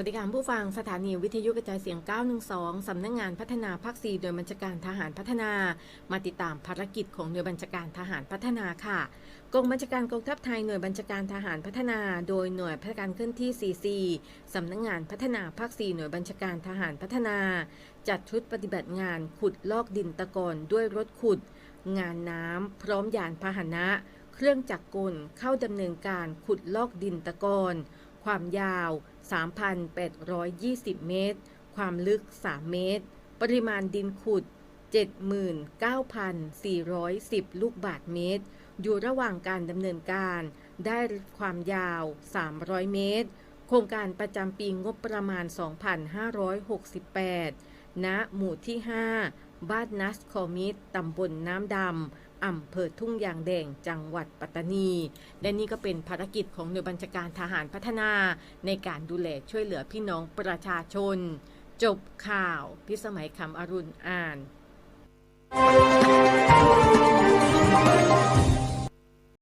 วัสดีค่ะผู้ฟังสถานีวิทยุกระจายเสียง 912 สำนักงงานพัฒนาภาค 4 โดยบัญชาการทหารพัฒนา มาติดตามภารกิจของหน่วยบัญชาการทหารพัฒนาค่ะกองบัญชาการกองทัพไทยหน่วยบัญชาการทหารพัฒนา โดยหน่วยพัฒการเคลื่อนที่ 44 สำนักงงานพัฒนาภาค 4 หน่วยบัญชาการทหารพัฒนา จัดชุดปฏิบัติงานขุดลอกดินตะกอนด้วยรถขุด งานน้ำพร้อมยานพาหนะ เครื่องจักรกลเข้าดำเนินการขุดลอกดินตะกอน ความยาว 3,820 เมตร ความลึก 3 เมตร ปริมาณดินขุด 79,410 ลูกบาทเมตร อยู่ระหว่างการดำเนินการ ได้ความยาว 300 เมตร โครงการประจำปีงบประมาณ 2,568 ณหมู่ที่ 5 บ้านนัสคอมิตตำบลน้ำดำอำเภอทุ่งยางแดงจังหวัดปัตตานี และนี่ก็เป็นภารกิจของหน่วยบัญชาการทหารพัฒนา ในการดูแลช่วยเหลือพี่น้องประชาชน จบข่าว พิสมัยคำอรุณอ่าน